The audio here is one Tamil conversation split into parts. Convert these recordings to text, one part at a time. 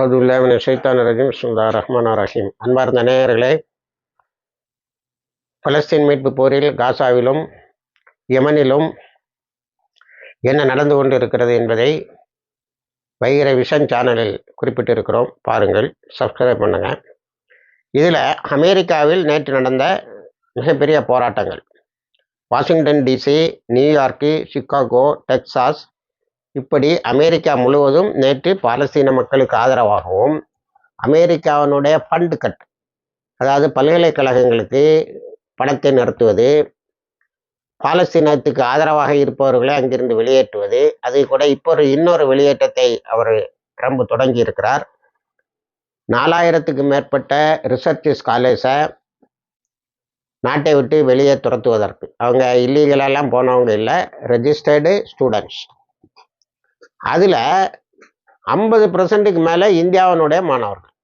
அதுல்லாமின் ஷைத்தான் ரஜீம். சுல்லா ரஹ்மான் ரஹீம். அன்பார்ந்த நேயர்களே பலஸ்தீன் மீட்பு போரில் காசாவிலும் யமனிலும் என்ன நடந்து கொண்டு இருக்கிறது என்பதை வைகிற விஷன் சேனலில் குறிப்பிட்டிருக்கிறோம். பாருங்கள் சப்ஸ்கிரைப் பண்ணுங்கள் இதில் அமெரிக்காவில் நேற்று நடந்த மிகப்பெரிய போராட்டங்கள். Washington DC New York Chicago Texas இப்படி அமெரிக்கா முழுவதும் நேற்று பாலஸ்தீன மக்களுக்கு ஆதரவாகவும் அமெரிக்காவினுடைய ஃபண்டு கட் அதாவது பல்கலைக்கழகங்களுக்கு பணத்தை நடத்துவது பாலஸ்தீனத்துக்கு ஆதரவாக இருப்பவர்களை அங்கிருந்து வெளியேற்றுவது அது கூட இப்போ ஒரு இன்னொரு வெளியேற்றத்தை அவர் ட்ரம்ப் தொடங்கி இருக்கிறார். நாலாயிரத்துக்கு மேற்பட்ட ரிசர்ச் ஸ்காலர்ஸை நாட்டை விட்டு வெளியே துரத்துவதற்கு. அவங்க இல்லீகலெல்லாம் போனவங்க இல்லை ரெஜிஸ்டர்டு ஸ்டூடெண்ட்ஸ் அதில் ஐம்பது பர்சன்ட்டுக்கு மேலே இந்தியாவினுடைய மாணவர்கள்.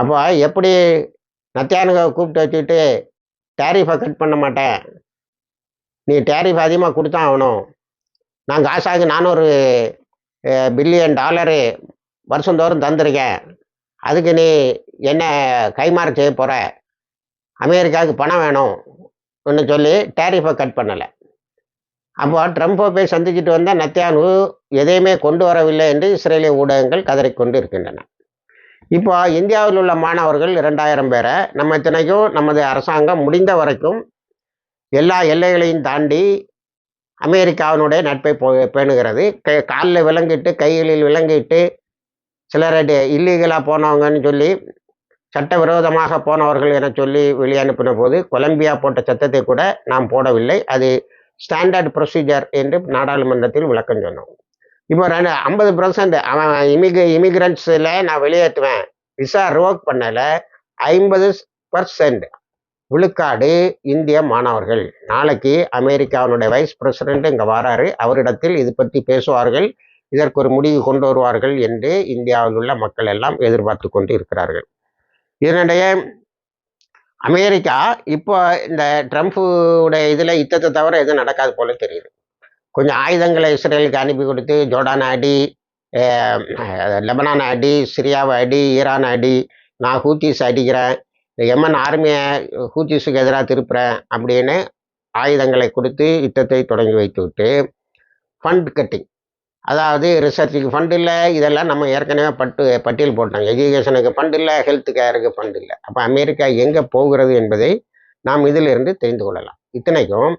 அப்போ எப்படி நத்தியானுகாவை கூப்பிட்டு வச்சுக்கிட்டு டேரிஃபை கட் பண்ண மாட்டேன்? நீ டேரிஃப் அதிகமாக கொடுத்தா ஆகணும். நான் காசாக்கு நானூறு பில்லியன் டாலரு வருஷந்தோறும் தந்திருக்கேன். அதுக்கு நீ என்ன கைமாறு செய்ய போகிற அமெரிக்காவுக்கு பணம் வேணும். ஒன்று சொல்லி டேரிஃபை கட் பண்ணலை. அப்போ ட்ரம்ப்பை போய் சந்திச்சுட்டு வந்தால் நத்தியானு எதையுமே கொண்டு வரவில்லை என்று இஸ்ரேலிய ஊடகங்கள் கதறிக்கொண்டு இருக்கின்றன இப்போ இந்தியாவில் உள்ள மாணவர்கள் இரண்டாயிரம் பேரை நம்ம இத்தனைக்கும் நமது அரசாங்கம் முடிந்த வரைக்கும் எல்லா எல்லைகளையும் தாண்டி அமெரிக்காவினுடைய நட்பை போ பேணுகிறது. கை காலில் விளங்கிட்டு கைகளில் விளங்கிட்டு சிலர் இல்லீகலாக போனவங்கன்னு சொல்லி சட்டவிரோதமாக போனவர்கள் என சொல்லி வெளியனுப்பின போது கொலம்பியா போட்ட சத்தத்தை கூட நாம் போடவில்லை. அது ஸ்டாண்டர்ட் ப்ரொசீஜர் என்று நாடாளுமன்றத்தில் விளக்கம் சொன்னோம் இப்போ ரெண்டு ஐம்பது பர்சன்ட் அவன் இமிக இமிக்ரன்ஸில் நான் வெளியேற்றுவேன். விசா ரிவோக் பண்ணலை ஐம்பது பர்சன்ட் விழுக்காடு இந்திய மாணவர்கள். நாளைக்கு அமெரிக்காவினுடைய வைஸ் பிரசிடென்ட் இங்கே வராரு அவரிடத்தில் இது பற்றி பேசுவார்கள் இதற்கு ஒரு முடிவு கொண்டு வருவார்கள் என்று இந்தியாவில் உள்ள மக்கள் எல்லாம் எதிர்பார்த்து கொண்டு இருக்கிறார்கள். இதனிடையே அமெரிக்கா இப்போ இந்த ட்ரம்ப்புடைய இதில் யுத்தத்தை தவிர எதுவும் நடக்காது போல தெரியுது. கொஞ்சம் ஆயுதங்களை இஸ்ரேலுக்கு அனுப்பி கொடுத்து ஜோர்டான் அடி லெபனான் அடி சிரியாவை அடி ஈரான் அடி நான் ஹூத்திஸ் அடிக்கிறேன் எமன் ஆர்மியை ஹூத்திஸுக்கு எதிராக திருப்புறேன் அப்படின்னு ஆயுதங்களை கொடுத்து யுத்தத்தை தொடங்கி வைத்து விட்டு ஃபண்ட் கட்டிங். அதாவது ரிசர்ச்சுக்கு ஃபண்ட் இல்லை இதெல்லாம் நம்ம ஏற்கனவே பட்டு பட்டியல் போட்டோம் எஜுகேஷனுக்கு ஃபண்ட் இல்லை ஹெல்த் கேருக்கு ஃபண்ட் இல்லை. அப்போ அமெரிக்கா எங்கே போகிறது என்பதை நாம் இதிலிருந்து தெரிந்து கொள்ளலாம். இத்தனைக்கும்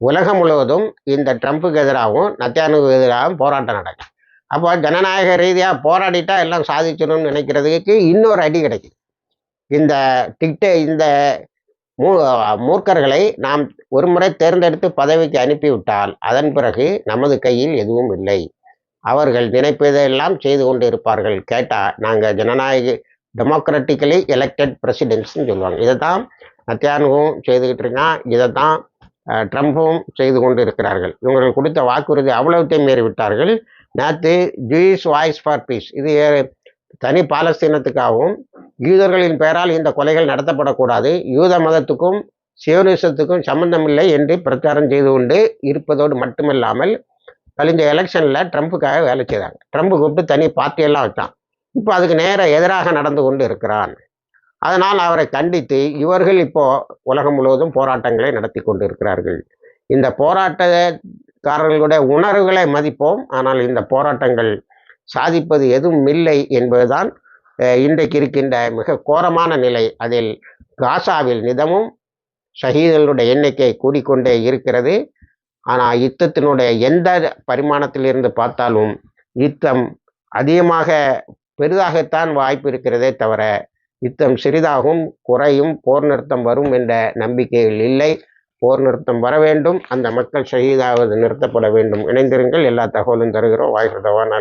உலகம் முழுவதும் இந்த ட்ரம்ப்புக்கு எதிராகவும் நத்தியானுக்கு எதிராகவும் போராட்டம் நடக்கும் அப்போ ஜனநாயக ரீதியாக போராடிட்டா எல்லாம் சாதிச்சிடணும்னு நினைக்கிறதுக்கு இன்னொரு அடி கிடைக்குது. இந்த டிக்டே இந்த மூ மூர்க்கர்களை நாம் ஒரு முறை தேர்ந்தெடுத்து பதவிக்கு அனுப்பிவிட்டால் அதன் பிறகு நமது கையில் எதுவும் இல்லை. அவர்கள் நினைப்பதையெல்லாம் செய்து கொண்டு இருப்பார்கள். கேட்டால் நாங்கள் ஜனநாயக டெமோக்ராட்டிக்கலி எலெக்டட் பிரசிடென்ட்ஸ்னு சொல்லுவாங்க. இதை தான் நத்தியானுவும் செய்துக்கிட்டு இருக்கான் இதை தான் ட்ரம்ப்பும் செய்து கொண்டு இருக்கிறார்கள். இவர்கள் கொடுத்த வாக்குறுதி அவ்வளவுத்தையும் மீறிவிட்டார்கள். நேற்று ஜூயிஸ் வாய்ஸ் ஃபார் பீஸ் இது தனி பாலஸ்தீனத்துக்காகவும் யூதர்களின் பெயரால் இந்த கொலைகள் நடத்தப்படக்கூடாது. யூத மதத்துக்கும் சியோனிசத்துக்கும் சம்பந்தமில்லை என்று பிரச்சாரம் செய்து கொண்டு இருப்பதோடு மட்டுமில்லாமல் கழிஞ்ச எலெக்ஷனில் ட்ரம்ப்புக்காக வேலை செய்தாங்க. ட்ரம்ப்பு கூப்பிட்டு தனி பார்ட்டியெல்லாம் வச்சான். இப்போ அதுக்கு நேர எதிராக நடந்து கொண்டு இருக்கிறான். அதனால் அவரை கண்டித்து இவர்கள் இப்போ உலகம் முழுவதும் போராட்டங்களை நடத்தி கொண்டு இருக்கிறார்கள். இந்த போராட்டக்காரர்களுடைய உணர்வுகளை மதிப்போம். ஆனால் இந்த போராட்டங்கள் சாதிப்பது எதுவும் இல்லை என்பதுதான் இன்றைக்கு இருக்கின்ற மிக கோரமான நிலை அதில் காசாவில் நிதமும் ஷஹீதர்களுடைய எண்ணிக்கை கூடிக்கொண்டே இருக்கிறது. ஆனால் யுத்தத்தினுடைய எந்த பரிமாணத்திலிருந்து பார்த்தாலும் யுத்தம் அதிகமாக பெரிதாகத்தான் வாய்ப்பு இருக்கிறதே தவிர யுத்தம் சிறிதாகவும் குறையும் போர் நிறுத்தம் வரும் என்ற நம்பிக்கைகள் இல்லை. போர் நிறுத்தம் வர வேண்டும் அந்த மக்கள் ஷஹீதாவது நிறுத்தப்பட வேண்டும். இணைந்திருங்கள் எல்லா தகவலும் தருகிறோம். வாய்ப்பு தவான்